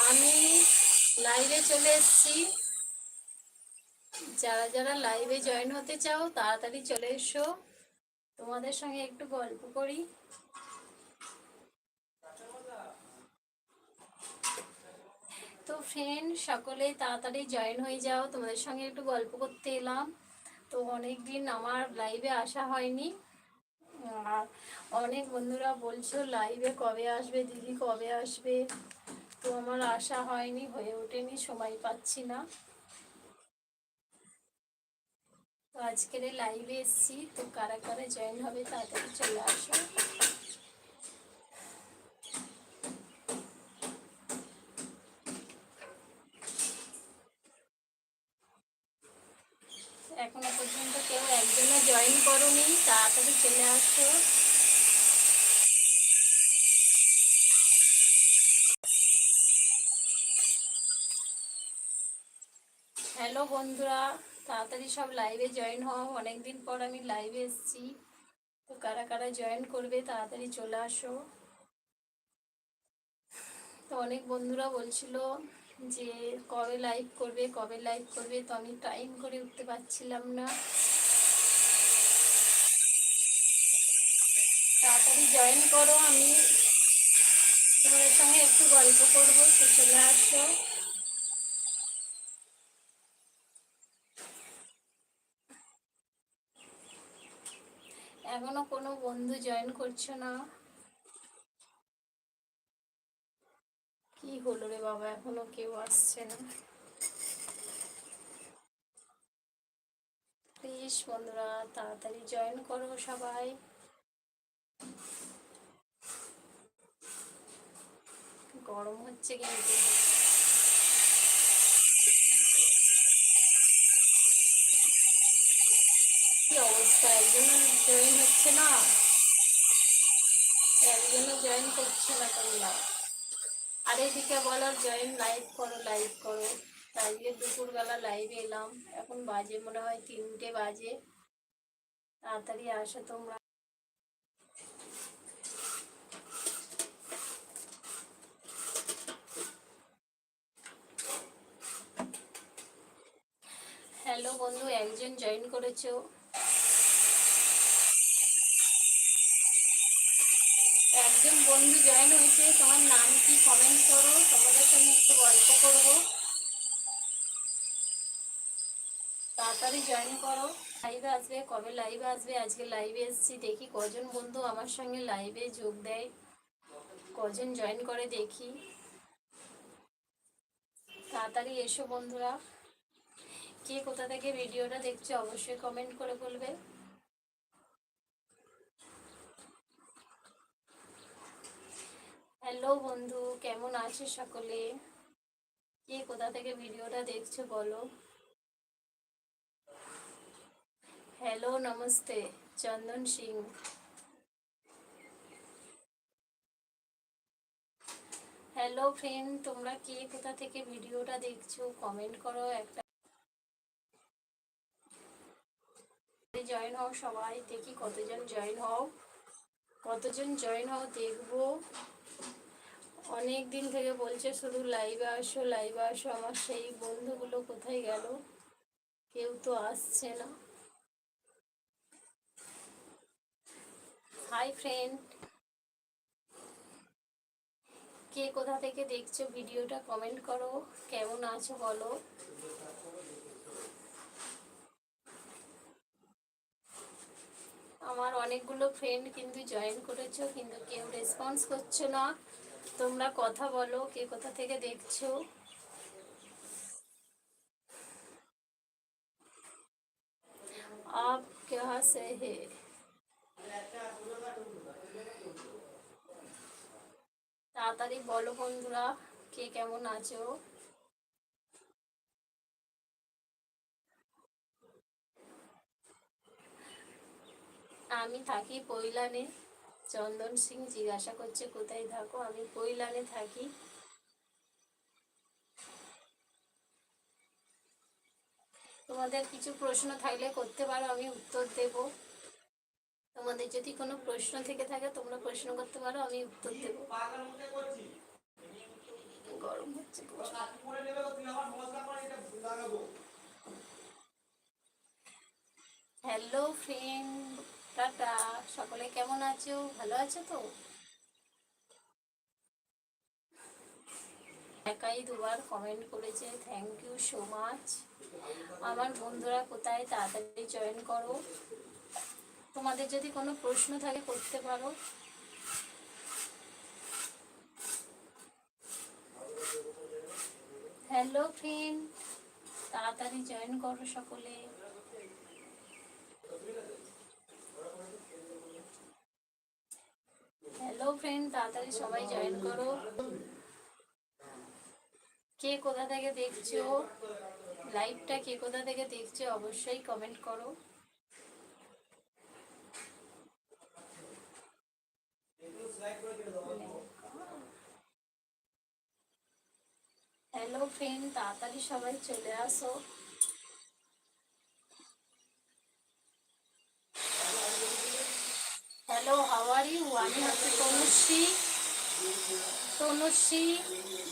আমি লাইভে চলে এসেছি। যারা যারা লাইভে জয়েন হতে চাও, তাড়াতাড়ি চলে এসো। তোমাদের সঙ্গে একটু গল্প করি। তো ফ্রেন্ড সকলে তাড়াতাড়ি জয়েন হয়ে যাও। তোমাদের সঙ্গে একটু গল্প করতে এলাম। তো অনেক দিন আমার লাইভে আসা হয়নি। আর অনেক বন্ধুরা বলছো লাইভে কবে আসবে? দিদি কবে আসবে? তো আমার আশা হয়নি, হয়ে ওঠেনি, সময় পাচ্ছি না। তো আজকের লাইভে এসেছি, তো কারা কারা জয়েন হবে তাড়াতাড়ি চলে আসো। এখনও পর্যন্ত কেউ একজনও জয়েন করোনি, তাড়াতাড়ি চলে আসো হ্যালো বন্ধুরা, তাড়াতাড়ি সব লাইভে জয়েন হও। অনেকদিন পর আমি লাইভে এসেছি। তো কারা কারা জয়েন করবে, তাড়াতাড়ি চলে আসো। তো অনেক বন্ধুরা বলছিল যে, কবে লাইভ করবে, কবে লাইভ করবে? তো আমি টাইম করে উঠতে পারছিলাম না। তাড়াতাড়ি জয়েন করো আমি। তোমাদের সঙ্গে একটু গল্প করব, তো চলে আসো এখনও কোনো বন্ধু জয়েন করছ না? কি হলো রে বাবা, এখনও কেউ আসছে না। প্লিজ বন্ধুরা, তাড়াতাড়ি জয়েন করো সবাই। গরম হচ্ছে কিন্তু। কি অবস্থা? একজনও জয়েন হচ্ছে না? একজনও জয়েন করছে না তোমরা আর এদিকে বলো জয়েন লাইভ করো লাইভ করো। তাই যে দুপুরবেলা লাইভে এলাম। এখন বাজে, মনে হয় তিনটে বাজে। তাড়াতাড়ি আসো তোমরা। হ্যালো বন্ধু, একজন জয়েন করেছ। একজন বন্ধু জয়েন হয়েছে, তোমার নাম কি? কমেন্ট করো, তোমাদের সঙ্গে একটু গল্প করব। তাড়াতাড়ি জয়েন করো। লাইভে আসবে, কবে লাইভে আসবে? আজকে লাইভে এসেছি, দেখি কজন বন্ধু আমার সঙ্গে লাইভে যোগ দেয়। কজন জয়েন করে দেখি। তাড়াতাড়ি এসো বন্ধুরা। কে কোথা থেকে ভিডিওটা দেখছ অবশ্যই কমেন্ট করে বলবে। হ্যালো বন্ধু, কেমন আছো সকলে? কে কোথা থেকে ভিডিওটা দেখছ বলো? হ্যালো, নমস্তে, চন্দন সিং। হ্যালো ফ্রেন্ড তোমরা কে কোথা থেকে ভিডিওটা দেখছ? কমেন্ট করো একটা। জয়েন হও সবাই, দেখি কতজন জয়েন হও। কতজন জয়েন হও, দেখব। অনেক দিন থেকে বলছে শুধু লাইভে আসো লাইভে আসো, আমার সেই বন্ধুগুলো কোথায় গেল? কেউ তো আসছে না। হাই ফ্রেন্ড কে কোথা থেকে দেখছ ভিডিওটা কমেন্ট করো। কেমন আছো বলো? আমার অনেকগুলো ফ্রেন্ড কিন্তু জয়েন করেছ কিন্তু কেউ রেসপন্স করছ না। তোমরা কথা বলো কে কোথা থেকে দেখছো आप कहाँ से है তাড়াতাড়ি বলো বন্ধুরা কে কেমন আছো আমি থাকি পৈলানে চন্দন সিং জিজ্ঞাসা করছে, কোথায় থাকো? আমি কৈলানে থাকি। তোমাদের কিছু প্রশ্ন থাকলে করতে পারো, আমি উত্তর দেব। তোমাদের যদি কোনো প্রশ্ন থেকে থাকে, তোমরা প্রশ্ন করতে পারো, আমি উত্তর দেব। হ্যালো ফ্রেন্ড সকলে কেমন আছো? ভালো আছো তো? একাই দুবার কমেন্ট করেছে থ্যাংক ইউ সো মাচ আমার বন্ধুরা, কোথায়? তাড়াতাড়ি জয়েন করো। তোমাদের যদি কোনো প্রশ্ন থাকে, করতে পারো। হ্যালো ফ্রেন্ড তাড়াতাড়ি জয়েন করো সকলে। হ্যালো ফ্রেন্ড তাড়াতাড়ি সবাই জয়েন করো। কে কোথা থেকে দেখছ? লাইভটা কে কোথা থেকে দেখছ অবশ্যই কমেন্ট করো। হ্যালো ফ্রেন্ড তাড়াতাড়ি সবাই চলে আসো। হ্যালো আর আমি হচ্ছে তনুশ্রী। তনুশ্রী,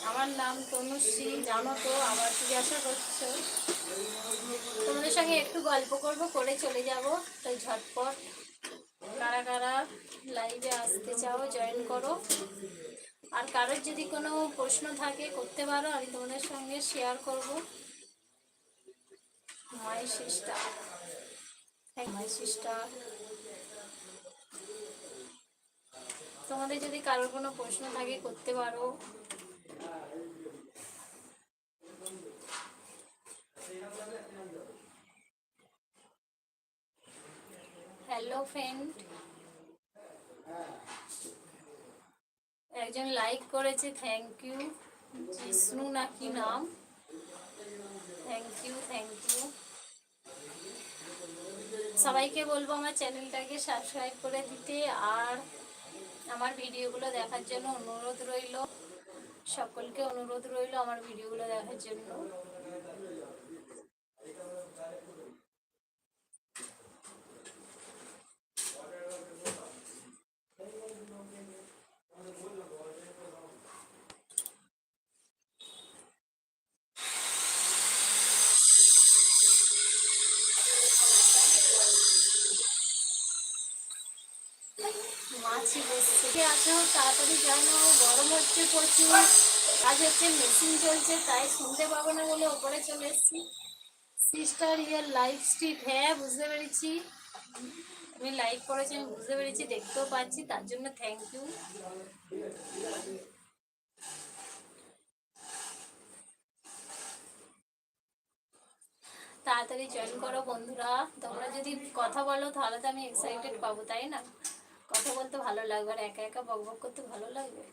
আমার নাম তনুশ্রী, জানো তো, আবার জিজ্ঞাসা করছ। তোমাদের সঙ্গে একটু গল্প করব, করে চলে যাব, তাই ঝটপট। কারা কারা লাইভে আসতে চাও জয়েন করো। আর কারোর যদি কোনো প্রশ্ন থাকে, করতে পারো, আমি তোমাদের সঙ্গে শেয়ার করব। মাই সিস্টার মাই সিস্টার তোমাদের যদি কারোর কোনো প্রশ্ন থাকে, করতে পারো। হ্যালো ফ্রেন্ড একজন লাইক করেছে থ্যাংক ইউ জিষ্ণু নাকি নাম? থ্যাংক ইউ থ্যাংক ইউ সবাইকে বলব আমার চ্যানেলটাকে সাবস্ক্রাইব করে দিতে, আর আমার ভিডিওগুলো দেখার জন্য অনুরোধ রইল। সকলকে অনুরোধ রইল আমার ভিডিওগুলো দেখার জন্য। কে আছো তাড়াতাড়ি জানো গরম হচ্ছে প্রচুর। কাজ হচ্ছে মেশিন চলছে, তাই শুনতে পাবো না বলে ওপরে চলে এসেছি। সিস্টার ইয়ার লাইভ স্ট্রিট হ্যাঁ বুঝতে পেরেছি। তুমি লাইক করেছি আমি বুঝতে পেরেছি, দেখতেও পাচ্ছি, তার জন্য থ্যাংক ইউ তাড়াতাড়ি জয়েন করো বন্ধুরা। তোমরা যদি কথা বলো, তাহলে তো আমি এক্সাইটেড পাবো, তাই না? কথা বলতে ভালো লাগবে আর একা একা বক বক করতে ভালো লাগবে?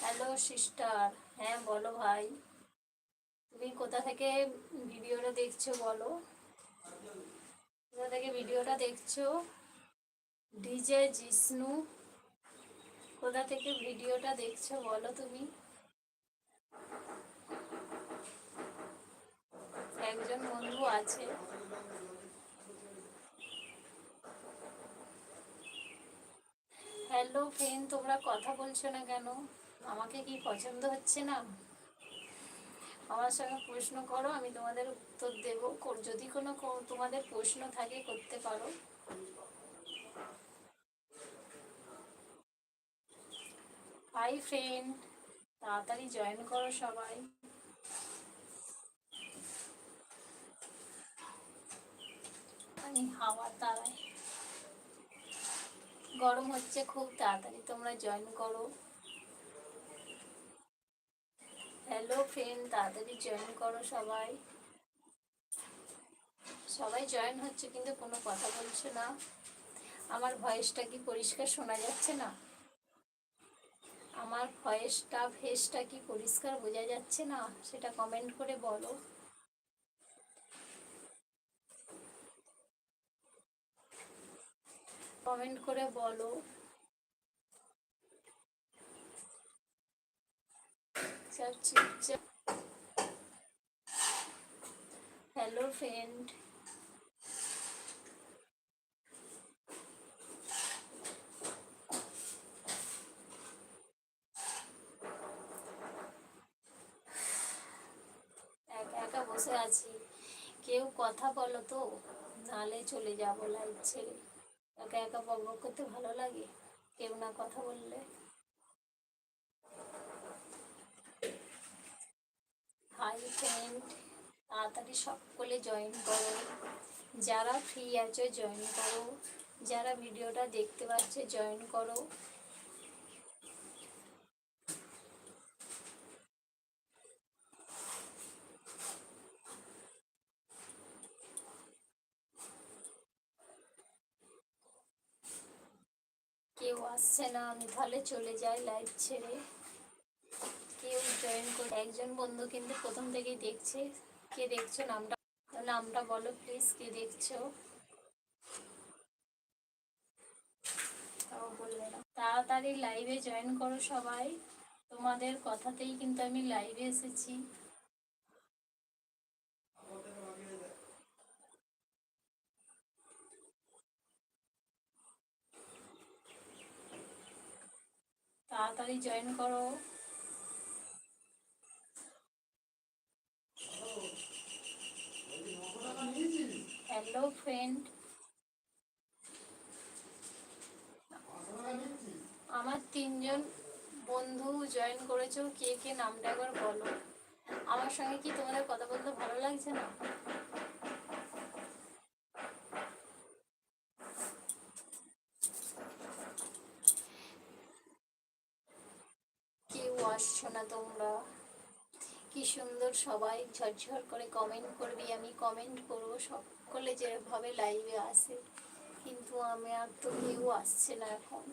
হ্যালো সিস্টার হ্যাঁ বলো ভাই। তুমি কোথা থেকে ভিডিওটা দেখছ বলো? কোথা থেকে ভিডিওটা দেখছ? ডিজে জিষ্ণু কোথা থেকে ভিডিওটা দেখছ বলো তুমি? একজন বন্ধু আছে। হ্যালো ফ্রেন্ড, তোমরা কথা বলছো না কেন? আমাকে কি পছন্দ হচ্ছে না? আমার সঙ্গে প্রশ্ন করো, আমি তোমাদের উত্তর দেব। যদি কোনো তোমাদের প্রশ্ন থাকে, করতে পারো। হাই ফ্রেন্ড তাড়াতাড়ি জয়েন করো সবাই। আমি হাওয়ার দ্বারায় গরম হচ্ছে খুব তাড়াতাড়ি, তোমরা জয়েন করো। হ্যালো ফ্রেন্ড তাড়াতাড়ি জয়েন করো সবাই। সবাই জয়েন হচ্ছে, কিন্তু কোনো কথা বলছে না। আমার ভয়েসটা কি পরিষ্কার শোনা যাচ্ছে না? আমার ভয়েসটা ফেসটা কি পরিষ্কার বোঝা যাচ্ছে না? সেটা কমেন্ট করে বলো। কমেন্ট করে বলো। হ্যালো ফ্রেন্ড আছি। কেউ কথা বলো তো নালে চলে যাব লাইভ ছেড়ে। একা একা বক করতে ভালো লাগে? কেউ না কথা বললে? হাই ফ্রেন্ড তাড়াতাড়ি সকলে জয়েন করো। যারা ফ্রি আছো জয়েন করো। যারা ভিডিওটা দেখতে পাচ্ছে জয়েন করো কেউ আসছে না, আমি তাহলে চলে যাই লাইভ ছেড়ে। কেউ জয়েন করে একজন বন্ধু কিন্তু প্রথম থেকেই দেখছে। কে দেখছ নামটা? নামটা বলো প্লিজ কে দেখছ? তাড়াতাড়ি লাইভে জয়েন করো সবাই। তোমাদের কথাতেই কিন্তু আমি লাইভে এসেছি। তাড়াতাড়ি জয়েন করো। হ্যালো ফ্রেন্ড আমার তিনজন বন্ধু জয়েন করেছ, কে কে নামটা একবার বলো। আমার সঙ্গে কি তোমাদের কথা বলতে ভালো লাগছে না কেউ আসছো না তোমরা কি সুন্দর সবাই ঝরঝর করে কমেন্ট করবি, আমি কমেন্ট করব। সকলে যেভাবে লাইভে আসে কিন্তু আমি আর তো কেউ আসছে না এখন।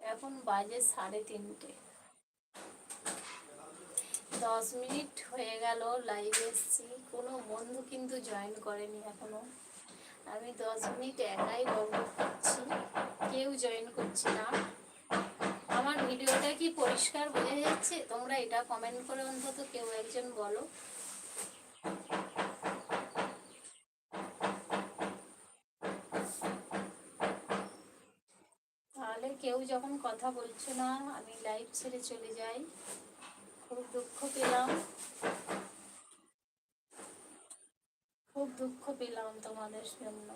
এখন বাজে সাড়ে তিনটে। দশ মিনিট হয়ে গেল লাইভে এসছি। কোনো বন্ধু কিন্তু জয়েন করেনি এখনও। আমি দশ মিনিট একাই গল্প করছি, কেউ জয়েন করছে না। আমার ভিডিওটা কি পরিষ্কার বোঝা যাচ্ছে? তোমরা এটা কমেন্ট করে অন্তত কেউ একজন বলো। তাহলে কেউ যখন কথা বলছো না, আমি লাইভ ছেড়ে চলে যাই। খুব দুঃখ পেলাম। খুব দুঃখ পেলাম তোমাদের জন্য।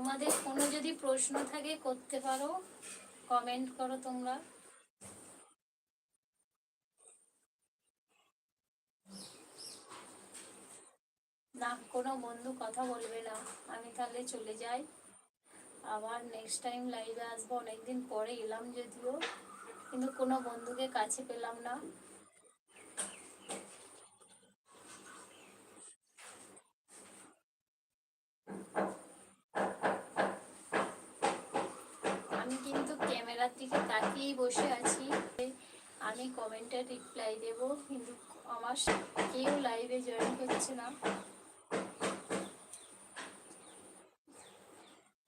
তোমাদের কোনো যদি প্রশ্ন থাকে করতে পারো কমেন্ট করো তোমরা। না, কোনো বন্ধু কথা বলবে না। আমি তাহলে চলে যাই। আবার নেক্সট টাইম লাইভে আসব। অনেকদিন পরে এলাম যদিও, কিন্তু কোনো বন্ধুকে কাছে পেলাম না আমি কিন্তু ক্যামেরার দিকে তাকিয়েই বসে আছি আমি কমেন্টে রিপ্লাই দেব, কিন্তু আমার কেউ লাইভে জয়েন করছে না।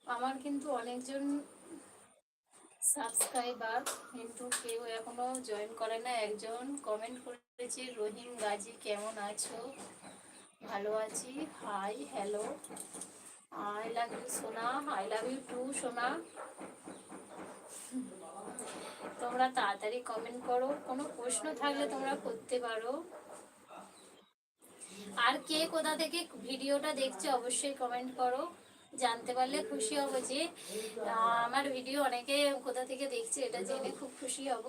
আমার কিন্তু অনেকজন সাবস্ক্রাইবার কিন্তু কেউ এখনও জয়েন করে না। একজন কমেন্ট করেছে রহিম গাজী, কেমন আছো? ভালো আছি। Hi hello I love you সোনা। আই লাভ ইউ টু সোনা। তোমরা তাড়াতাড়ি কমেন্ট করো। কোনো প্রশ্ন থাকলে তোমরা করতে পারো। আর কে কোথা থেকে ভিডিওটা দেখছে অবশ্যই কমেন্ট করো। জানতে পারলে খুশি হব যে আমার ভিডিও অনেকে কোথা থেকে দেখছে এটা জেনে খুব খুশি হব।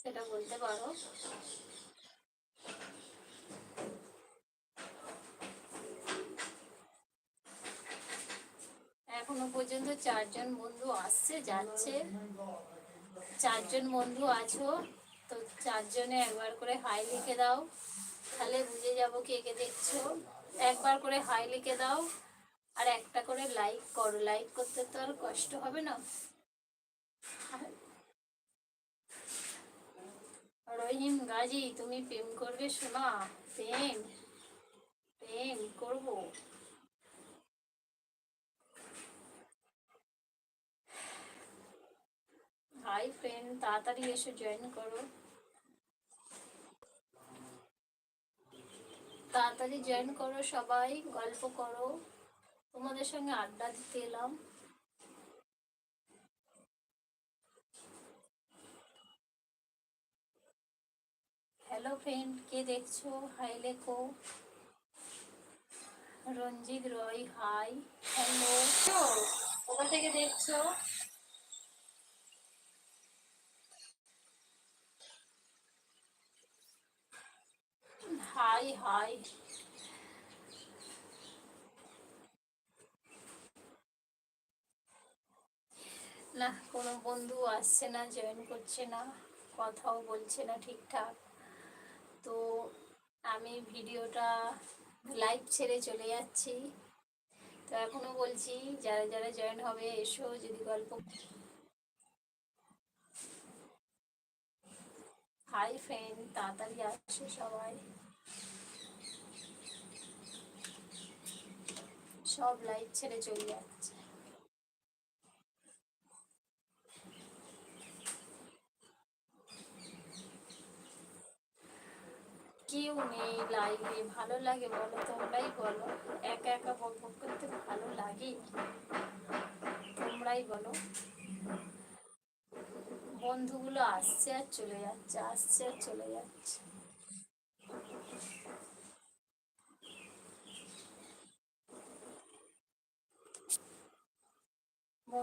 সেটা বলতে পারো। এখনও পর্যন্ত চারজন বন্ধু আসছে, যাচ্ছে। চারজন বন্ধু আছো, তো চারজনে একবার করে হাই লিখে দাও। তাহলে বুঝে যাব কে কে দেখছ। একবার করে হাই লিখে দাও, আর একটা করে লাইক করো। লাইক করতে তো আর কষ্ট হবে না। রহিম গাজী, তুমি প্রেম করবে শোনা প্রেম প্রেম করব। হাই ফ্রেন্ড তাড়াতাড়ি এসে জয়েন করো। তাড়াতাড়ি জয়েন করো সবাই, গল্প করো। তোমাদের সঙ্গে আড্ডা দিতে এলাম। হ্যালো ফ্রেন্ড কে দেখছ? হাই লেখো। রঞ্জিত রয় হাই হ্যালো কোথা থেকে দেখছ? হাই না, কোনো বন্ধু আসছে না জয়েন করছে না, কথাও বলছে না ঠিকঠাক। তো আমি ভিডিওটা লাইভ ছেড়ে চলে যাচ্ছি। তো এখনও বলছি, যারা যারা জয়েন হবে, এসো, যদি গল্প হাই ফ্রেন্ড তাড়াতাড়ি আসো সবাই। সব লাইভ ছেড়ে চলে যাচ্ছে। কেউ নেই লাইভে ভালো লাগে বলো তোমরাই বলো। একা একা বক বক করতে ভালো লাগে? তোমরাই বলো। বন্ধুগুলো আসছে আর চলে যাচ্ছে, আসছে আর চলে যাচ্ছে।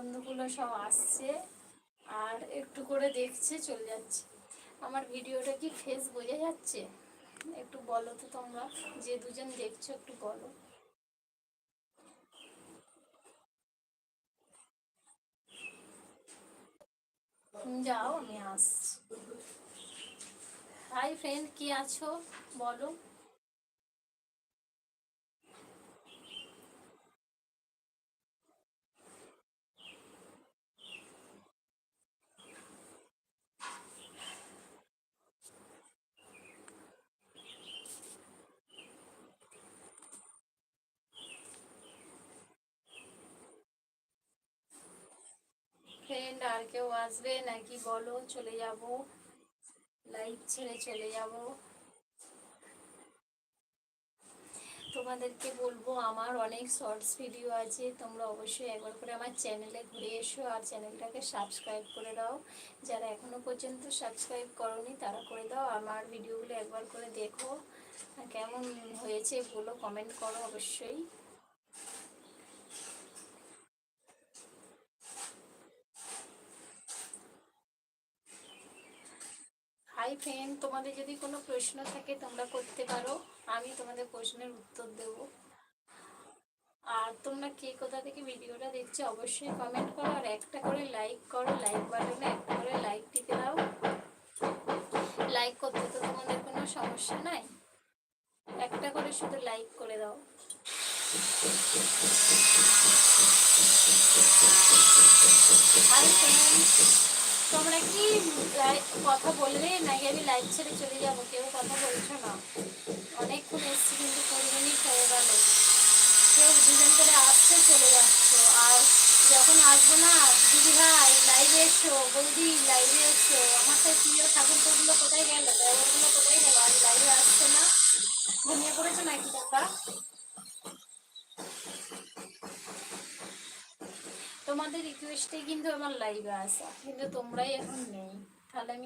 বন্ধুগুলো সব আসছে আর একটু করে দেখছে, চলে যাচ্ছে। আমার ভিডিওটা কি ফেস বোঝা যাচ্ছে? একটু বলো তো তোমরা, যে দুজন দেখছ একটু বলো। যাও, আমি আসছি। হাই ফ্রেন্ড কি আছো? বলো ফ্রেন্ড আর কেউ আসবে নাকি বলো, চলে যাব। লাইভ ছেড়ে চলে যাব। তোমাদেরকে বলব, আমার অনেক শর্টস ভিডিও আছে, তোমরা অবশ্যই একবার করে আমার চ্যানেলে ঘুরে এসো আর চ্যানেলটাকে সাবস্ক্রাইব করে দাও। যারা এখনও পর্যন্ত সাবস্ক্রাইব করনি, তারা করে দাও। আমার ভিডিওগুলো একবার করে দেখো। কেমন হয়েছে বলো কমেন্ট করো অবশ্যই হাই ফ্রেন্ড তোমাদের যদি কোনো প্রশ্ন থাকে তোমরা করতে পারো। আমি তোমাদের প্রশ্নের উত্তর দেব। আর তোমরা কে কোথা থেকে ভিডিওটা দেখছ অবশ্যই কমেন্ট করো আর একটা করে লাইক করো। লাইক বাটনে একটা করে লাইক দিতে দাও। লাইক করতে তো তোমাদের কোনো সমস্যা নাই। একটা করে শুধু লাইক করে দাও। হাই ফ্রেন্ড কথা বলবে নাকি আমি লাইভ ছেড়ে চলে যাব, কেউ কথা বলছো না। অনেকক্ষণ এসছি কিন্তু কুড়ি হয়ে গেল। কেউ দুজন করে আসছে, চলে যাচ্ছে। আর যখন আসব না, দিদি ভাই, লাইভে এসো, বৌদি, লাইভে এসো। আমার তো প্রিয় ঠাকুরগুলো কোথায় গেল? দেওয়ারগুলো কোথায় গেল? আর লাইভে আসছে না। ঘুমিয়ে পড়েছো নাকি তোমরা? তোমাদের রিকোয়েস্টে কিন্তু আমার লাইভে আসা কিন্তু তোমরাই এখন নেই। তাহলে আমি